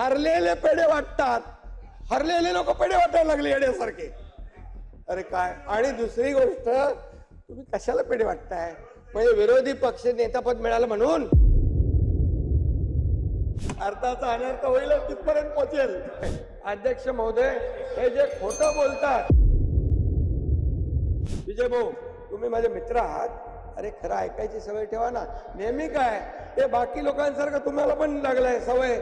हरलेले पेढे वाटतात. हरलेले लोक पेढे वाटायला लागले येण्यासारखे अरे काय? आणि दुसरी गोष्ट तुम्ही कशाला पेढे वाटताय? म्हणजे विरोधी पक्ष नेतापद मिळालं म्हणून? अर्थाचा अनर्थ होईल तिथपर्यंत पोचेल. अध्यक्ष महोदय हे जे खोटं बोलतात. विजय भाऊ तुम्ही माझे मित्र आहात. अरे खरं ऐकायची सवय ठेवा ना. नेहमी काय? ते बाकी लोकांसारखं तुम्हाला पण लागलंय सवय.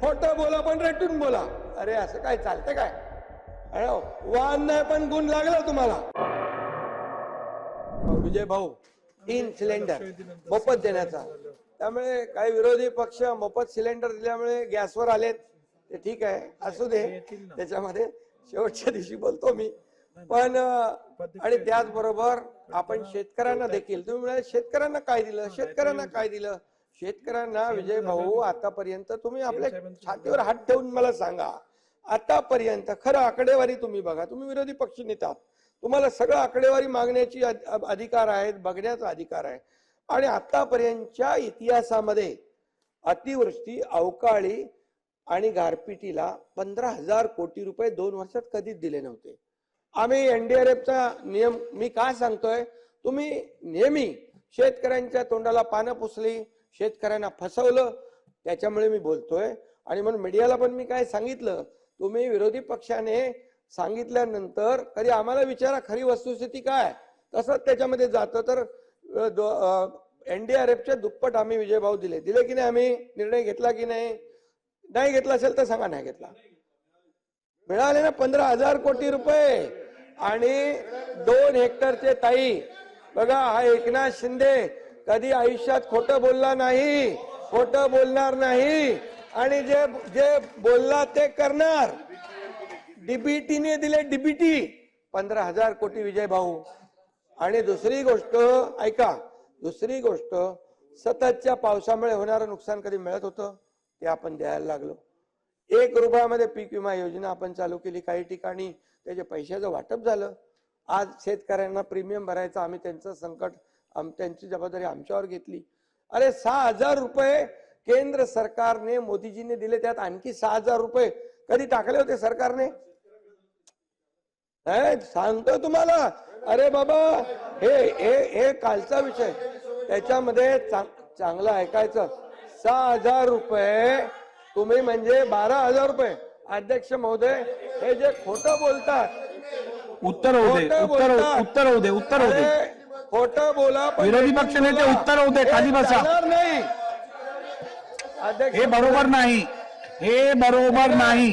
खोटं बोला पण रेटून बोला. अरे असं काय चालतं काय? अरे वान नाही पण गुण लागला तुम्हाला. विजय भाऊ तीन सिलेंडर मोफत देण्याचा. त्यामुळे काही विरोधी पक्ष मोफत सिलेंडर दिल्यामुळे गॅसवर आलेत. ते ठीक आहे असू दे. त्याच्यामध्ये शेवटच्या दिवशी बोलतो मी. पण आणि त्याचबरोबर आपण शेतकऱ्यांना देखील. तुम्ही म्हणाले शेतकऱ्यांना काय दिलं? शेतकऱ्यांना काय दिलं? शेतकऱ्यांना विजय भाऊ आतापर्यंत तुम्ही आपल्या छातीवर हात ठेवून मला सांगा. आतापर्यंत खरं आकडेवारी तुम्ही बघा. तुम्ही विरोधी पक्ष नेता. तुम्हाला सगळं आकडेवारी मागण्याची अधिकार आहेत बघण्याचा अधिकार आहे. आणि आतापर्यंतच्या इतिहासामध्ये अतिवृष्टी अवकाळी आणि गारपिटीला पंधरा हजार कोटी रुपये दोन वर्षात कधीच दिले नव्हते. आम्ही एनडीआरएफचा नियम मी काय सांगतोय? तुम्ही नेहमी शेतकऱ्यांच्या तोंडाला पानं पुसली शेतकऱ्यांना फसवलं त्याच्यामुळे मी बोलतोय. आणि म्हणून मीडियाला पण मी काय सांगितलं तुम्ही विरोधी पक्षाने सांगितल्यानंतर कधी आम्हाला विचारा खरी वस्तुस्थिती काय. तसंच त्याच्यामध्ये जातं तर एनडीआरएफच्या दुप्पट आम्ही विजयभाऊ दिले. दिले की नाही आम्ही? निर्णय घेतला की नाही? नाही घेतला असेल तर सांगा नाही घेतला. मिळाले ना पंधरा हजार कोटी रुपये. आणि दोन हेक्टरचे ताई. बघा हा एकनाथ शिंदे कधी आयुष्यात खोटं बोलला नाही खोटं बोलणार नाही. आणि जे जे बोलला ते करणार. डीबीटीने दिले डीबीटी. पंधरा हजार कोटी विजय भाऊ. आणि दुसरी गोष्ट ऐका दुसरी गोष्ट सततच्या पावसामुळे होणारं नुकसान कधी मिळत होतं? ते आपण द्यायला लागलो. एक रुपयामध्ये पीक विमा योजना आपण चालू केली काही ठिकाणी. त्याच्या पैशाचं वाटप झालं. आज शेतकऱ्यांना प्रीमियम भरायचं आम्ही त्यांचं संकट आम- त्यांची जबाबदारी आमच्यावर घेतली. अरे सहा हजार रुपये केंद्र सरकारने मोदीजीने दिले त्यात आणखी सहा हजार रुपये कधी टाकले होते सरकारने? सांगतो तुम्हाला. अरे बाबा हे हे हे कालचा विषय. त्याच्यामध्ये चांग- चांगलं ऐकायचं. सहा हजार रुपये तुम्ही म्हणजे बारा हजार रुपये. अध्यक्ष महोदय हे जे खोटं बोलतात उत्तर होऊ दे खोटं उत्तर. उत्तर होऊ दे उत्तर होऊ दे. अरे, खोटं बोला विरोधी पक्ष नेते. उत्तर होऊ दे, हे खाली बसा. नाही. हे बरोबर नाही. हे बरोबर नाही.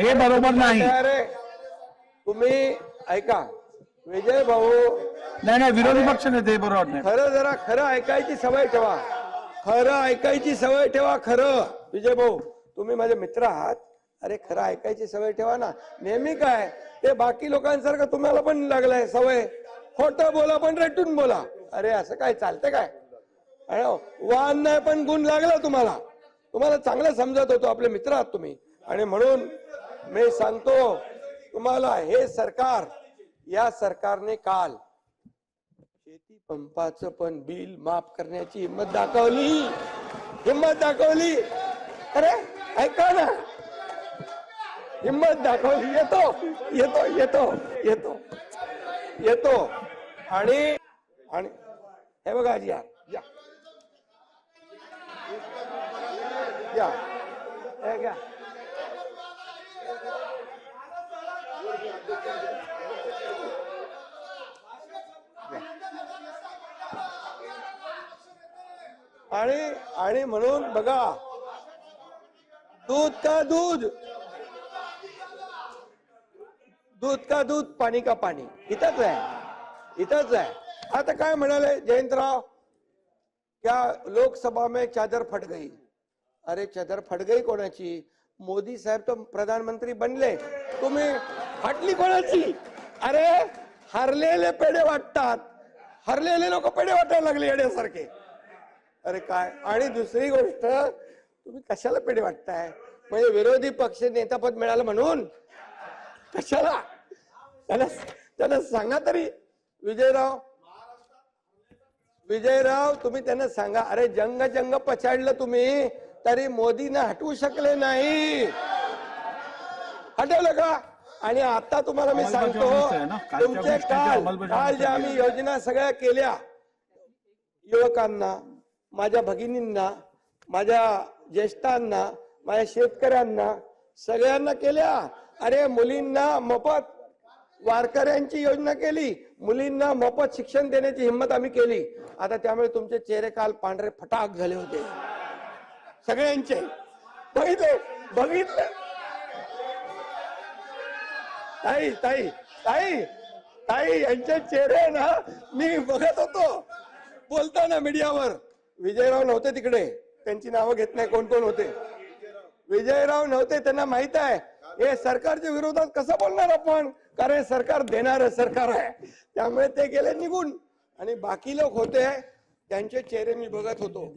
हे बरोबर नाही. अरे तुम्ही ऐका विजय भाऊ. नाही नाही विरोधी पक्ष नेते बरोबर नाही. खरं जरा खरं ऐकायची सवय ठेवा. खरं ऐकायची सवय ठेवा खरं. विजय भाऊ तुम्ही माझे मित्र आहात. अरे खरं ऐकायची सवय ठेवा ना. नेहमी काय ते बाकी लोकांसारखं तुम्हाला पण लागलंय सवय. खोटं बोला पण रेटून बोला. अरे असं काय चालतं काय? वाहन नाही पण गुण लागला तुम्हाला. तुम्हाला चांगलं समजत होतो आपले मित्र आहात तुम्ही. आणि म्हणून मी सांगतो तुम्हाला हे सरकार या सरकारने काल शेती पंपाचं पण बिल माफ करण्याची हिंमत दाखवली. हिंमत दाखवली. अरे ऐका ना. हिंमत दाखवली. येतो येतो येतो येतो येतो. आणि आणि हे बघा आजी या या. आणि आणि म्हणून बघा दूध का दूध? दूध का दूध पाणी का पाणी? इथंच आहे. इथंच आहे. आता काय म्हणाले जयंतराव? त्या लोकसभा में चादर फट गई? अरे चादर फट गई कोणाची? मोदी साहेब तो प्रधानमंत्री बनले. तुम्ही फाटली कोणाची? अरे हरलेले पेढे वाटतात. हरलेले लोक पेढे वाटायला लागले येण्यासारखे अरे काय? आणि दुसरी गोष्ट तुम्ही कशाला पेढे वाटताय? म्हणजे विरोधी पक्ष नेतापद मिळालं म्हणून? कशाला? त्याला त्याला सांगा तरी. विजयराव. विजयराव तुम्ही त्यांना सांगा अरे जंग जंग पछाडलं तुम्ही तरी मोदीनं हटवू शकले नाही. हटवलं का? आणि आता तुम्हाला मी सांगतो तुमचे काल काल ज्या आम्ही योजना सगळ्या केल्या युवकांना माझ्या भगिनींना माझ्या ज्येष्ठांना माझ्या शेतकऱ्यांना सगळ्यांना केल्या. अरे मुलींना मोफत वारकऱ्यांची योजना केली मुलींना मोफत शिक्षण देण्याची हिंमत आम्ही केली. आता त्यामुळे तुमचे चेहरे काल पांढरे फटाक झाले होते. सगळ्यांचे. बघितले? बघितले? ताई ताई ताई ताई यांचे चेहरे ना मी बघत होतो. बोलताना मीडियावर. विजयराव नव्हते तिकडे. त्यांची नावं घेत नाही कोण कोण होते. विजयराव नव्हते त्यांना माहीत आहे. हे सरकारच्या विरोधात कसं बोलणार आपण? कारण सरकार देणार सरकार आहे. त्यामुळे ते गेले निघून. आणि बाकी लोक होते त्यांचे चेहरे मी बघत होतो.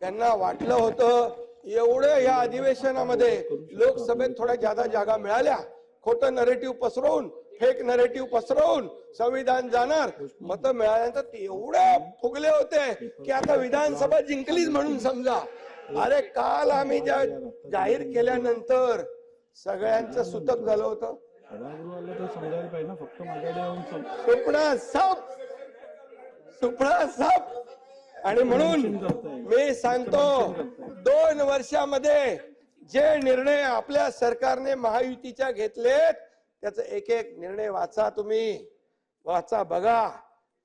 त्यांना वाटलं होतं एवढं या अधिवेशनामध्ये लोकसभेत थोड्या जादा जागा मिळाल्या. खोटं नरेटिव्ह पसरवून फेक नरेटिव्ह पसरवून संविधान जाणार. मत मिळाल्यानंतर ते एवढे फुगले होते की आता विधानसभा जिंकलीच म्हणून समजा. अरे काल आम्ही ज्या जाहीर केल्यानंतर सगळ्यांचं सुतक झालं होतं. सभागृहाला तर समजायला पाहिजे ना फक्त माझ्याकडे येऊन सुपडा साप! सुपडा साप! आणि म्हणून मी सांगतो दोन वर्षामध्ये जे निर्णय आपल्या सरकारने महायुतीच्या घेतलेत त्याचा एक एक निर्णय वाचा तुम्ही. वाचा बघा.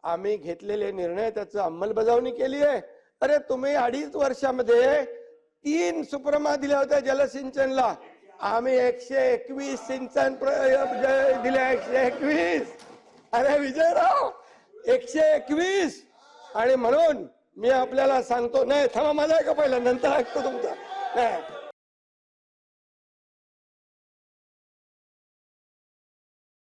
आम्ही घेतलेले निर्णय त्याचं अंमलबजावणी केली आहे. अरे तुम्ही अडीच वर्षामध्ये तीन सुप्रमा दिल्या होत्या जलसिंचनला. आम्ही एकशे एकवीस सिंचन प्र- दिल्या एकशे एकवीस. अरे विजयराव एकशे एकवीस. आणि म्हणून मी आपल्याला सांगतो नाही थांबा माझा ऐका पहिला नंतर ऐकतो तुमचा. नाही.